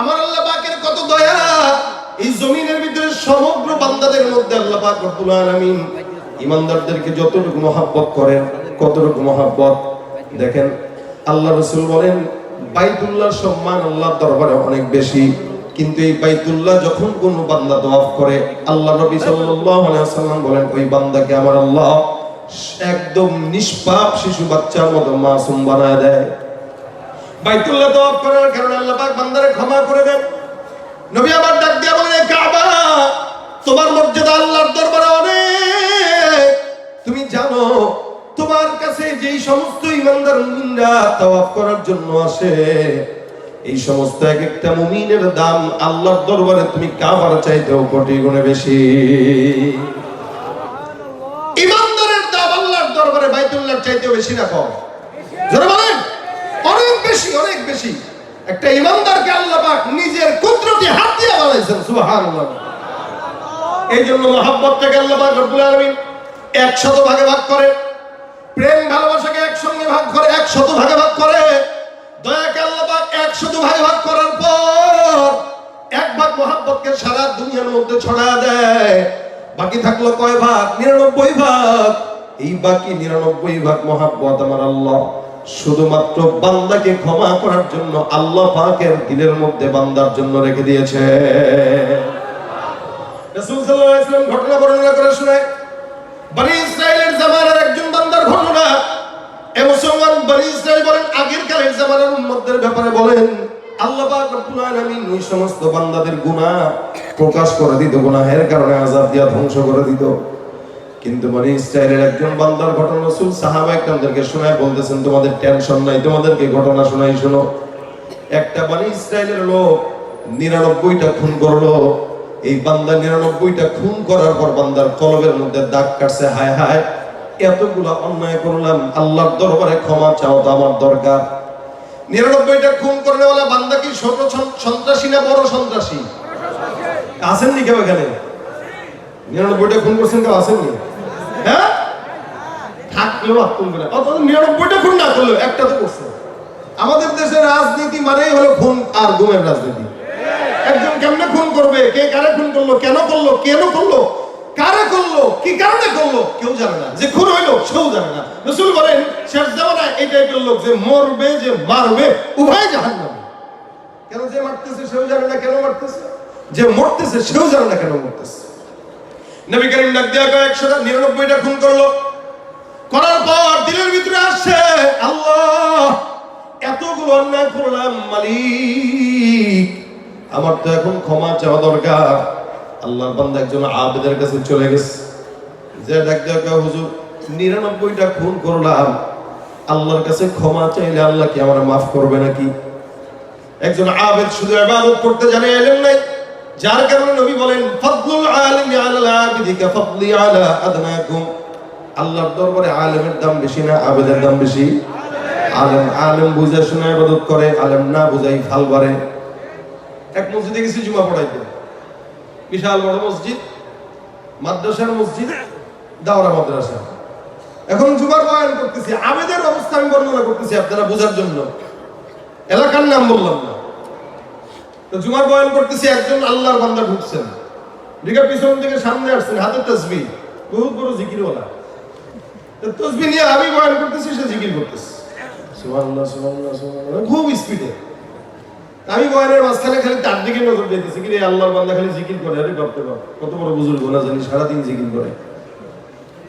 আমার আল্লাহ পাকের কত দয়া। এই জমিনের ভিতরে সমগ্র বান্দাদের মধ্যে আল্লাহ পাক রব্বুল আলামিন ইমানদারদেরকে যতটুকু মহাব্বত করেন, কতটুকু মহাব্বত দেখেন, আল্লাহ রসুল বলেন, বাইতুল্লাহর সম্মান আল্লাহর দরবারে অনেক বেশি। কিন্তু এই বাইতুল্লাহ যখন কোন বান্দা দোয়াফ করে, আল্লাহ নবী সাল্লাল্লাহু আলাইহি ওয়াসাল্লাম বলেন, ওই বান্দাকে আমার আল্লাহ একদম নিষ্পাপ শিশু বাচ্চার মতো মাসুম বানায় দেয়। বাইতুল্লাহ তওয়াফ করার কারণে আল্লাহ পাক বান্দারে ক্ষমা করে দেন। নবী আবার ডাক দিয়া বলেন কাবা, তোমার মর্যাদা আল্লাহর দরবারে অনেক। তুমি জানো, তোমার কাছে যেই সমস্ত ইমানদার মুমিনরা তাওয়াফ করার জন্য আসে, এই সমস্ত এক একটা মুমিনের দাম আল্লাহর দরবারে তুমি কাবার চাইতেও কোটি গুণে বেশি। ইমানদারের দাম আল্লাহর দরবারে বাইতুল্লাহর চাইতেও বেশি না কম জোরে বলেন অনেক বেশি। একটা ইমানদারকে আল্লাহ পাক নিজের কুদরতি হাত দিয়ে বানাইছেন, সুবহানাল্লাহ। এই জন্য মহাব্বতটাকে আল্লাহ পাক রব্বুল আলামিন একশত ভাগে ভাগ করে, প্রেম, ভালোবাসাকে একসঙ্গে ভাগ করে, একশত ভাগে ভাগ করে। দয়াকে আল্লাহ পাক একশত ভাগে ভাগ করার পর এক ভাগ মহাব্বতকে সারা দুনিয়ার মধ্যে ছড়া দেয়। বাকি থাকল কয় ভাগ? নিরানব্বই ভাগ। এই বাকি নিরানব্বই ভাগ মহাব্বত আমার আল্লাহ। শুধুমাত্র বান্দাকে ক্ষমা করার জন্য আল্লাহ পাকের দিলের মধ্যে বান্দার জন্য রেখে দিয়েছে। ঘটনা বর্ণনা করে বনি ইসরাইলের জামানার একজন বান্দার ঘটনা। এ মুসলমান বনি ইসরাইল বলেন, আগের কালের জামানার উম্মতদের ব্যাপারে বলেন, আল্লাহ পাক রব্বুল আলামিন ওই সমস্ত বান্দাদের গুনাহ প্রকাশ করে দিত, গুনাহের কারণে আযাব দিয়া ধ্বংস করে দিত। কিন্তু বনি ইসরাইলের একজন বান্দার ঘটনা রাসূল সাহাবা একরামদেরকে শোনায়, বলতেছেন, তোমাদের টেনশন নাই, তোমাদেরকে ঘটনা শোনাই, শোনো। একটা বনি ইসরাইলের লোক নিরানব্বইটা খুন করল। এই বান্দা নিরানব্বইটা খুন করার পর বান্দার কলবের মধ্যে দাগ কাটছে, হায় হায়। এতগুলা অন্যায় করলাম, আল্লাহর দরবারে ক্ষমা চাও তো আমার দরকার। নিরানব্বইটা খুন করলে বলে, বান্দা কি ছোট সন্ত্রাসী না বড় সন্ত্রাসী? আসেননি কেউ এখানে নিরানব্বইটা খুন করছেন কেউ? আছেন আসেননি হ্যাঁ? আত্মন করে অথচ নিরানব্বইটা খুন না করলেও একটা তো করছে। আমাদের দেশের রাজনীতি মানেই হলো খুন আর গুমের রাজনীতি। একজন কেমনে খুন করবে? কে কারে খুন করল? কেন করল? কেন করল? কারে করল? কি কারণে করল? কেউ জানে না। যে খুন হইল, সেও জানে না। রসুল বলেন, শেষ জামানায় এই টাইপের লোক যে মরবে, যে মারবে, উভয় জাহান নামে কেন যে মারতেছে, সেও জানে না কেন মারতেছে? যে মরতেছে, সেও জানে না কেন মরতেছে। নবী করিম ডাক দিয়া কয়, একশোটা নিরানব্বইটা খুন করল। করার পর দিলের ভিতরে আসছে, আল্লাহ, এতগুলো অন্যায় করলাম মালিক। আমার তো এখন ক্ষমা চাওয়া দরকার। আল্লাহর বান্দা একজন আবেদের কাছে চলে গেছে। যে ডাক দেওয়া হুজুর, নিরানব্বইটা খুন করলাম। আল্লাহর কাছে ক্ষমা চাইলে আল্লাহ কি আমার মাফ করবে নাকি? একজন আবেদ শুধু ইবাদত করতে জানে, এলেন নাই। যার কারণে নবী বলেন, ফাদলুল আলিমি আলাল আবিদি কা ফাদলি আলা আদনাকুম। আল্লাহর দরবারে আলেমের দাম বেশি না, আবেদের দাম বেশি? আলেম আলেম বুঝে শুনে ইবাদত করে, আলেম না বুঝাই ফাল বাড়ে। এক মসজিদে গেছি, জুমা পড়াইতে। বিশাল বড় মসজিদ, মাদ্রাসার মসজিদ, দাওরা মাদ্রাসা। এখন জুমার বয়ান করতেছি, আবেদের অবস্থা আমি বর্ণনা করতেছি আপনারা বোঝার জন্য। এলাকার নাম বললাম না। তো জুমার বয়ান করতেছি, একজন আল্লাহর বান্দা ঢুকছেন। ঢুকে পিছন থেকে সামনে আসছেন, হাতে তসবি। বহুত বড় জিকিরওয়ালা। তো তসবি নিয়ে আমি বয়ান করতেছি, সে জিকির করতেছে। সুবহানাল্লাহ সুবহানাল্লাহ সুবহানাল্লাহ। খুব স্পিডে আমি বয়ানের মাঝখানে খালি তার দিকে নজর দিতেছি কি রে আল্লাহর বান্দা খালি জিকির করে, আরে বাপ বাপ, কত বড় বুজুর্গ, না জানি সারাদিন জিকির করে।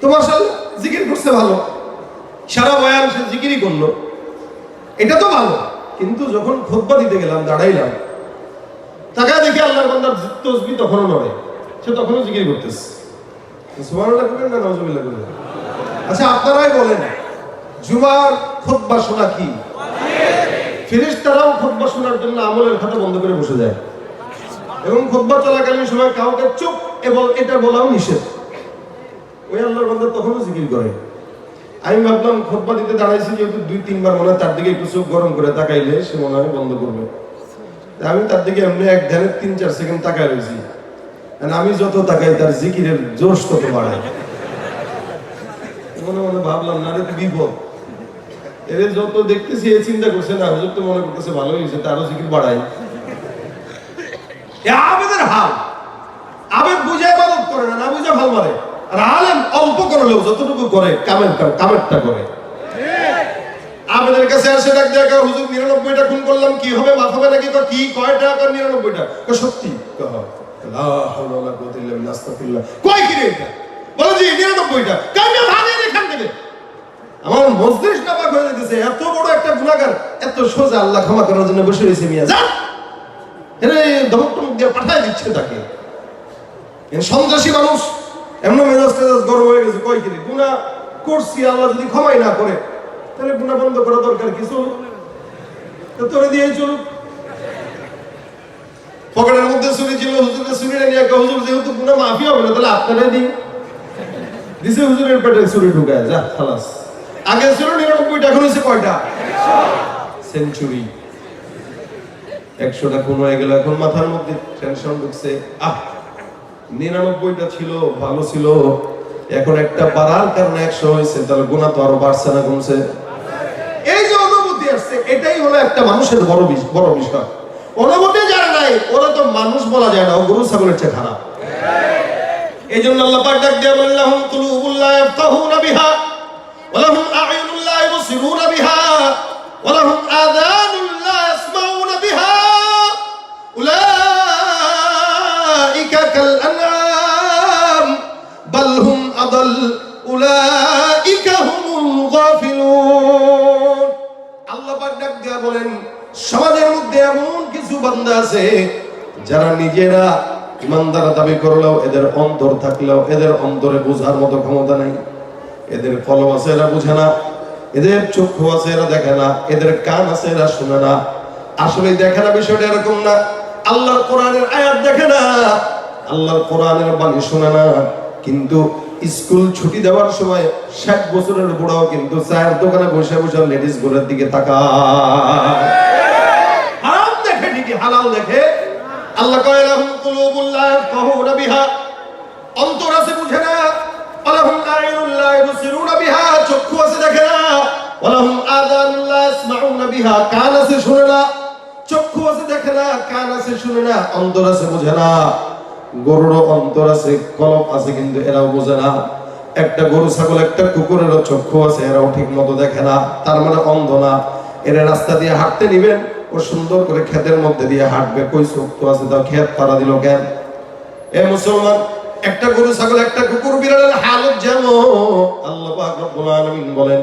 তো মাশাআল্লাহ, জিকির করছে ভালো। সারা বয়ান সে জিকিরই করল। এটা তো ভালো, কিন্তু যখন খোদবা দিতে গেলাম, দাঁড়াইলাম তাকায় দেখি আল্লাহর বান্দার তসবি তখনও নড়ে। সে তখনও জিকির করতেছে। সুবহানাল্লাহ করবেন না করবেন আচ্ছা আপনারাই বলেন জুমার খোদবা শোনা কি? ফেরেশতারাও খোদবা শোনার জন্য আমলের খাতা বন্ধ করে বসে যায়। এবং খোদবা চলাকালীন সময় কাউকে চুপ এবং এটা বলাও নিষেধ। ওই আল্লাহর বান্দা তখনও জিকির করে। আমি ভাবলাম খোদবা দিতে দাঁড়াইছি যেহেতু দুই তিনবার মনে হয় তার দিকে একটু চোখ গরম করে তাকাইলে সে মনে হয় বন্ধ করবে। আমি তার দিকে এমনি এক ধ্যানের তিন, চার সেকেন্ড তাকায় রয়েছি। আমি যত তাকাই, তার জিকিরের জোশ তত বাড়ায় মনে মনে ভাবলাম, না রে বিপদ। এর যত দেখতেছি এই চিন্তা করছে না, হুজুর তো মনে করতেছে ভালো হয়েছে তারও জিকির বাড়াই এ আবেদের হাল। আবেদ বুঝে ইবাদত করে না না বুঝে ভালো মারে আর আলেম অল্প করলেও যতটুকু করে কামের কামেরটা করে। আবেদের কাছে আসে ডাক দেখা হুজুর নিরানব্বইটা খুন করলাম কি হবে? মাথা হবে নাকি? কি কয় সত্যি। ওয়ালা কুওয়াতা ইল্লা বিল্লাহ, আস্তাগফিরুল্লাহ। কয় কি রে এটা? বলে জি নিরানব্বইটা। কামিয়া ভাগেন এখান থেকে। আমার মজলিস নাপাক হয়ে যেতেছে। এত বড় একটা গুণাগার এত সোজা আল্লাহ ক্ষমা করার জন্য বসে রয়েছে মিয়া। যা এরে ধমক টমক দিয়ে পাঠায় দিচ্ছে তাকে। সন্ত্রাসী মানুষ এমন মেজাজ টেজাজ গরম হয়ে গেছে। কয় কিরে গুণা করছি আল্লাহ যদি ক্ষমাই না করে তাহলে গুণা বন্ধ করা দরকার কি? চলুক তো তোরে চলুক। পকেটের মধ্যে একটা হুজুর, যেহেতু গুণা মাফি হবে না, তাহলে দিন দিছে হুজুরের পেটে চুরি ঢুকায় যা খালাস। আগে ছিল নিরানব্বইটা এখন কয়টা? সেঞ্চুরি। একশোটা খুন হয়ে গেল, এখন মাথার মধ্যে টেনশন ঢুকছে। আহ, নিরানব্বইটা ছিল, ভালো ছিল। এখন একটা বাড়ার কারণে একশো হয়েছে, তাহলে গুণা তো আরও বাড়ছে না, কমছে এই যে অনুভূতি আসছে এটাই হলো একটা মানুষের বড় বড় বিষয়। অনুভূতি যারা নাই, ওরা তো মানুষ বলা যায় না গরু, ছাগলের চেয়ে খারাপ। এই জন্য আল্লাহ পাক ডাক দিয়ে বললেন লাহুম কুলুবুল লা ইয়াফকাহুনা বিহা, ওয়া লাহুম আ'য়ুনুন লা ইবসিরুনা বিহা, ওয়া লাহুম আযানুন লা ইয়াসমাউনা বিহা, উলাইকা কাল আনআম, বাল হুম আদাল উলাইকা বান্দা আছে, যারা নিজেরা ইমানদার দাবি করলেও এদের অন্তর থাকলেও এদের অন্তরে বোঝার মতো ক্ষমতা নাই। এদের কলম আছে, এরা বুঝে না। এদের চক্ষু আছে, এরা দেখে না। এদের কান আছে, এরা শুনে না। আসলে দেখে না বিষয়টা এরকম না। আল্লাহর কোরআনের আয়াত দেখে না। আল্লাহর কোরআনের বাণী শুনে না। কিন্তু স্কুল ছুটি দেওয়ার সময় ষাট বছরের বুড়াও কিন্তু চায়ের দোকানে বসে বসে লেডিসগুলোর দিকে তাকায়। হালাল দেখে আল্লাহ কয়, লাহুম কুলুবুল লা ইয়াফকাহুনা বিহা। অন্তর আছে বুঝে না। ওয়ালাহুম আইনুন লা ইবসিরুনা বিহা। চক্ষু আছে দেখে না। ওয়ালাহুম আযানুন লা ইয়াসমাউনা বিহা। কান আছে শুনে না। চক্ষু আছে দেখে না। কান আছে শুনে না। অন্তর আছে বুঝে না। গরুর অন্তর আছে, কলম আছে কিন্তু এরাও বোঝে না। একটা গরু, ছাগল, একটা কুকুরেরও চক্ষু আছে, এরাও ঠিক মতো দেখে না। তার মানে অন্ধ না। এরা রাস্তা দিয়ে হাঁটতে নিবেন। ও সুন্দর করে ক্ষেতের মধ্যে দিয়ে হাঁটবে। কই চক্ষু আছে তাও ক্ষেত পাড়া দিল কেন? এ মুসলমান, একটা গরু, ছাগল, একটা কুকুর, বিড়ালের হালত যেমন আল্লাহ পাক রব্বুল আলামিন বলেন,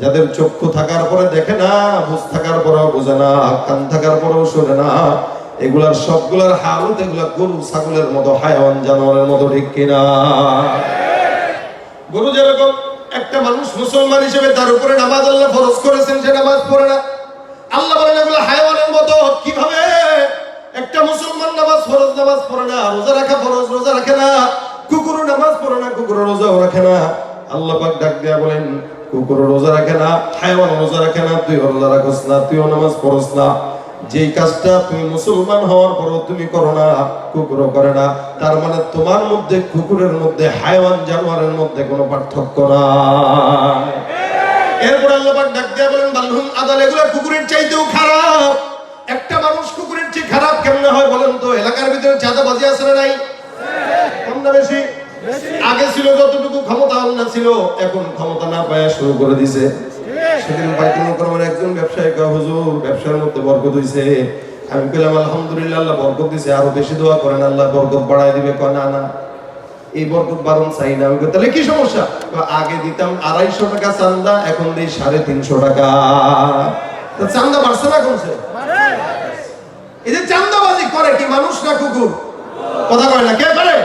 যাদের চক্ষু থাকার পরে দেখে না, বুঝ থাকার পরেও বোঝে না, কান থাকার পরেও শোনে না, এগুলার সবগুলার হালত এগুলা গরু, ছাগলের মতো, হায়াওয়ান জানোয়ারের মতো, ঠিক কিনা? গরু যেরকম একটা মানুষ মুসলমান হিসেবে তার উপরে নামাজ আল্লাহ ফরজ করেছেন, সে নামাজ পড়ে না। আল্লাহ বলেন, এগুলো হায়াওয়ানের মতো। কীভাবে? একটা মুসলমান নামাজ ফরজ, নামাজ পড়ে না, রোজা রাখা ফরজ, রোজা রাখে না কুকুর নামাজ পড়ে না কুকুর রোজাও রাখে না। আল্লাহ পাক ডাক দিয়া বলেন কুকুর রোজা রাখে না হায়াওয়ান রোজা রাখে না তুই রোজা রাখস না, তুইও নামাজ পড়স না। যেই কাজটা তুমি মুসলমান হওয়ার পরও তুমি করো না, কুকুরও করে না। তার মানে তোমার মধ্যে, কুকুরের মধ্যে হায়াওয়ান জানোয়ারের মধ্যে কোনো পার্থক্য নাই। এরপর আল্লাহ ডাক দিয়ে বলেন বালহুম আদাল? এগুলো কুকুরের চাইতেও খারাপ। একটা মানুষ কুকুরের চেয়ে খারাপ কেমনে হয় বলেন তো? এলাকার ভিতরে চাঁদা বাজি আছে না নাই? কম বেশি? আগে ছিল যতটুকু ক্ষমতা না ছিল। এখন ক্ষমতা না পায় শুরু করে দিছে। সেদিন বাইতুল মোকাররমের একজন ব্যবসায়ী কয়, হুজুর, ব্যবসার মধ্যে বরকত হইছে। আমি কইলাম, আলহামদুলিল্লাহ, আল্লাহ বরকত দিছে। আরও বেশি দোয়া করেন, আল্লাহ বরকত বাড়ায় দিবে। কয়, না না। এই বরকত বারণ চাই না তাহলে কি সমস্যা? আগে দিতাম আড়াইশো টাকা চান্দা, এখন দিই সাড়ে তিনশো টাকা। চান্দা বাড়ছে না কমছে এই যে চান্দাবাজি করে কি মানুষ না কুকুর? কথা কয় না, কে করে?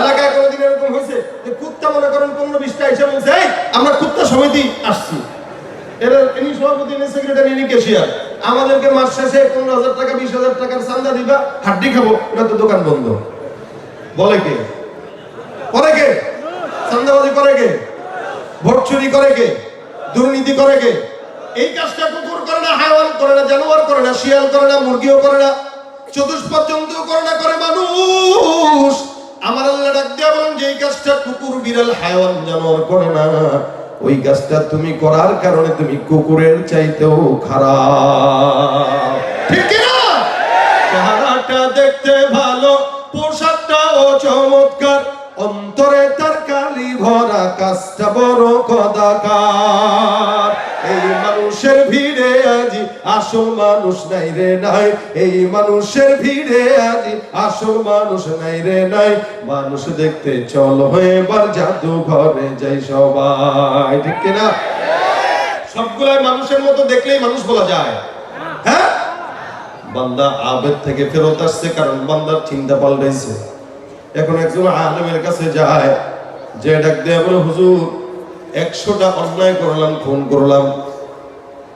এলাকায় কোনোদিন এরকম হয়েছে যে কুত্তা মনে করেন পনেরো বিশটা এসে বলছে আমরা কুত্তা সমিতি আসছি। এর ইনি সভাপতি, ইনি সেক্রেটারি ইনি ক্যাশিয়ার আমাদেরকে মাস শেষে পনেরো হাজার টাকা, বিশ হাজার টাকার চান্দা দিবা, হাড্ডি খাব, এটা তো দোকান বন্ধ। বলে কে? করে কে? চান্দাবাজি করে কে? ভোট চুরি করে কে? দুর্নীতি করে কে? এই কাজটা কুকুর করে না হায়াওয়ান করে না, জানোয়ার করে না, শিয়াল করে না, মুরগিও করে না, চতুষ্পদ জন্তু করে না, করে মানুষ। আমার আল্লাহ ডাক দিয়া বলেন যে কাজটা কুকুর, বিড়াল, হায়াওয়ান, জানোয়ার করে না। ওই কাজটা তুমি করার কারণে তুমি কুকুরের চাইতেও খারাপ। ঠিক না? চেহারাটা দেখতে ভালো, পোশাকটাও চমৎকার অন্তরে তার কালি ভরা কাজটা বড় কদাকার। এই মানুষের ভিড়ে আজি আসল মানুষ নাই রে নাই। এই মানুষের ভিড়ে আজি আসল মানুষ নাই রে নাই। মানুষ দেখতে চল হয়ে এবার জাদু ঘরে যাই সবাই। ঠিক কিনা? সবগুলাই মানুষের মতো দেখলেই মানুষ বলা যায়। হ্যাঁ? বান্দা আবেদ থেকে ফেরত আসছে কারণ বান্দার চিন্তা পাল্টাইছে। এখন একজন আলমের কাছে যায়, যে ডাক দেয়া বলে, হুজুর, একশোটা অন্যায় করলাম, খুন করলাম।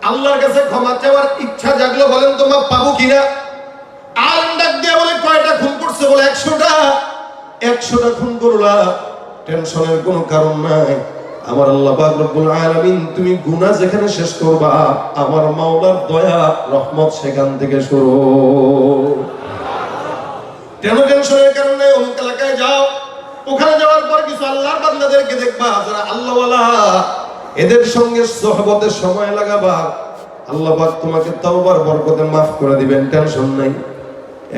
আল্লাহর কাছে ক্ষমা চাওয়ার ইচ্ছা জাগলো বলেন তোমার পাবো কিনা? আলেম ডাক দেয়া বলে, কয়টা খুন করছে? বলে, একশোটা। একশোটা খুন করলা, টেনশনের কোনো কারণ নাই। আমার আল্লাহ পাক রব্বুল আলামিন, তুমি গুনাহ যেখানে শেষ করবা, আমার মাওলার দয়া, রহমত সেখান থেকে শুরু। কেন টেনশনের কারণে অমুক এলাকায় যাও। ওখানে যাওয়ার পর কিছু আল্লাহর বান্দাদেরকে দেখবা, যারা আল্লাহওয়ালা, এদের সঙ্গে সহবতের সময় লাগাবা। আল্লাহ পাক তোমাকে তওবার বরকতে মাফ করে দিবেন, টেনশন নাই।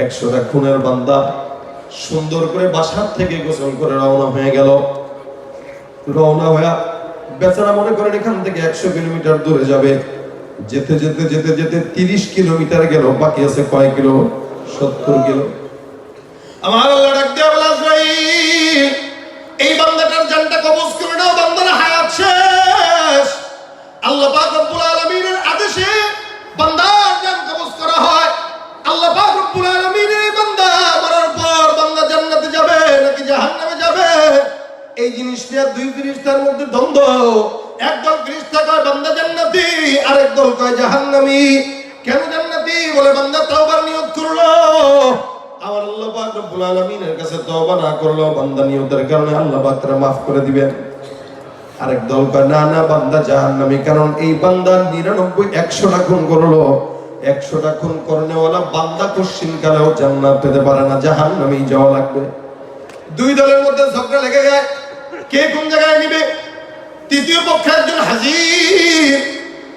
একশোটা খুনের বান্দা সুন্দর করে বাসার থেকে গোসল করে রওনা হয়ে গেল। রওনা হয়ে বেচারা মনে করেন এখান থেকে একশো কিলোমিটার দূরে যাবে। যেতে যেতে যেতে যেতে তিরিশ কিলোমিটার গেল, বাকি আছে কয় কিলো? সত্তর কিলো। আমার আল্লাহ ডাক দেয়া বান্দা নিয়তের কারণে আল্লাহ পাক মাফ করে দিবেন। আরেক দল কয়, না না, বান্দা জাহান্নামী, কারণ এই বান্দা নিরানব্বই, একশোটা খুন করল। একশোটা খুন করনেওয়ালা বান্দা কোশ্চিন কালেও জান্নাত পেতে পারে না জাহান্নামী যাওয়া লাগবে। দুই দলের মধ্যে ঝগড়া লেগে যায়। কে কোন জায়গায় নিবে? তৃতীয় পক্ষে একজন হাজির।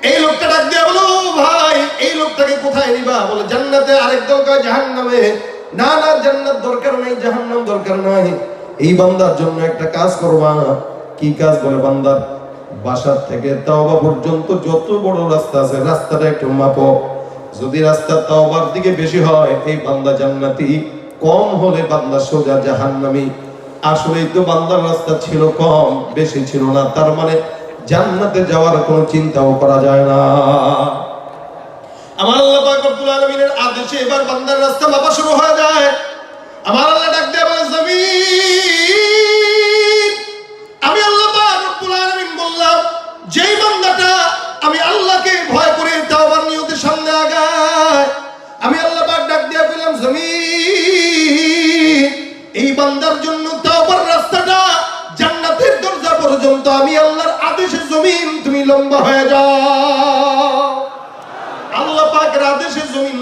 এই লোকটা ডাক দিয়ে বলো, ভাই, এই লোকটাকে কোথায় নিবা? বলে, জান্নাতে আরেক দল কয়, জাহান্নামে। না না জান্নাত দরকার নাই, জাহান্নাম দরকার নাই। এই বান্দার জন্য একটা কাজ করবা। কি কাজ বলে বান্দার? বাসার থেকে তাওবা পর্যন্ত যত বড় রাস্তা আছে, রাস্তাটা একটু মাপো যদি রাস্তা তাওবার দিকে বেশি হয়, এই বান্দা জান্নাতি। কম হলে বান্দা সোজা আসলেই তো বান্দার রাস্তা ছিল কম, বেশি ছিল না। তার মানে জান্নাতে যাওয়ার কোনো চিন্তাও করা যায় না। আমার আল্লাহ পাক রব্বুল আলামিনের আদেশে এবার বান্দার রাস্তা মাপা শুরু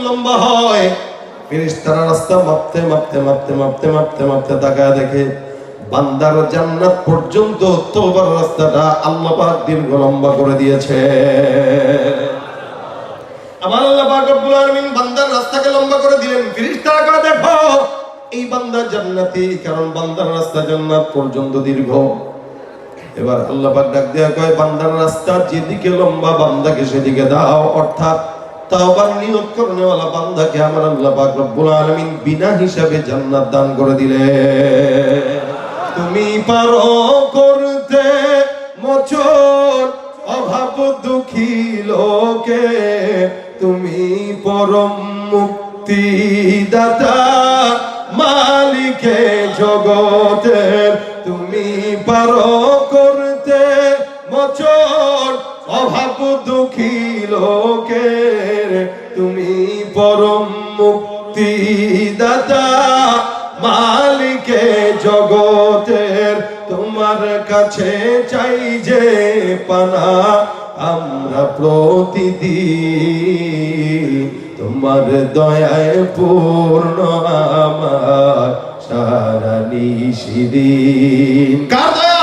লম্বা হয়। ফেরেশতারা রাস্তা মাপতে মাপতে মাপতে মাপতে মাপতে মাপতে তাকায় দেখে, বান্দার জান্নাত পর্যন্ত তোবার রাস্তাটা আল্লাহ পাক দীর্ঘ লম্বা করে দিয়েছে। আমার আল্লাহ পাক রব্বুল আলামিন বান্দার রাস্তাকে লম্বা করে দিলেন। ফেরেশতারা কয়, দেখো, এই বান্দা জান্নাতি কারণ বান্দার রাস্তা জান্নাত পর্যন্ত দীর্ঘ। এবার আল্লাহ পাক ডাক দেয়া কয়, বান্দার রাস্তা যেদিকে লম্বা বান্দাকে সেদিকে দাও। অর্থাৎ তাওবার নিয়ত করনেওয়ালা বান্দাকে আমার আল্লাহ পাক রব্বুল আলামিন বিনা হিসাবে জান্নাত দান করে দিলে তুমি পারো করতে মোচন, অভাব দুঃখী লোকে। তুমি পরম মুক্তি দাতা মালিকে জগতের। তুমি পারো করতে মোচন অভাব দুঃখী লোকের, তুমি পরম মুক্তি দাতা মালিকে জগতের, তোমার কাছে চাই যে পানা আমরা প্রতিদিন। তোমার দয়ায় পূর্ণ আমার, সারা নিশিদিন। কার